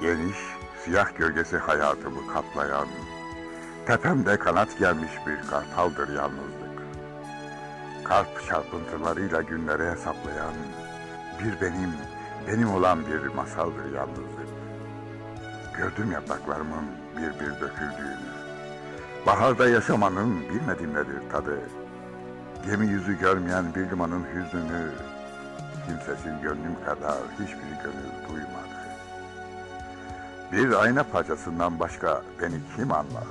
Geniş, siyah gölgesi hayatımı kaplayan, tepemde kanat gelmiş bir kartaldır yalnızlık. Kalp çarpıntılarıyla günleri hesaplayan, bir benim, benim olan bir masaldır yalnızlık. Gördüm yapraklarımın bir bir döküldüğünü. Baharda yaşamanın bilmedim nedir tadı. Gemi yüzü görmeyen bir limanın hüznünü, kimsesiz gönlüm kadar hiçbir gönül duymadı. Bir ayna parçasından başka beni kim anlar?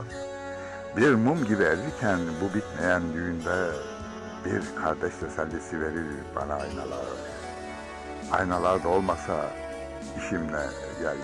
Bir mum gibi erirken bu bitmeyen düğünde bir kardeş tesellisi verir bana aynalar. Aynalar da olmasa işim ne yer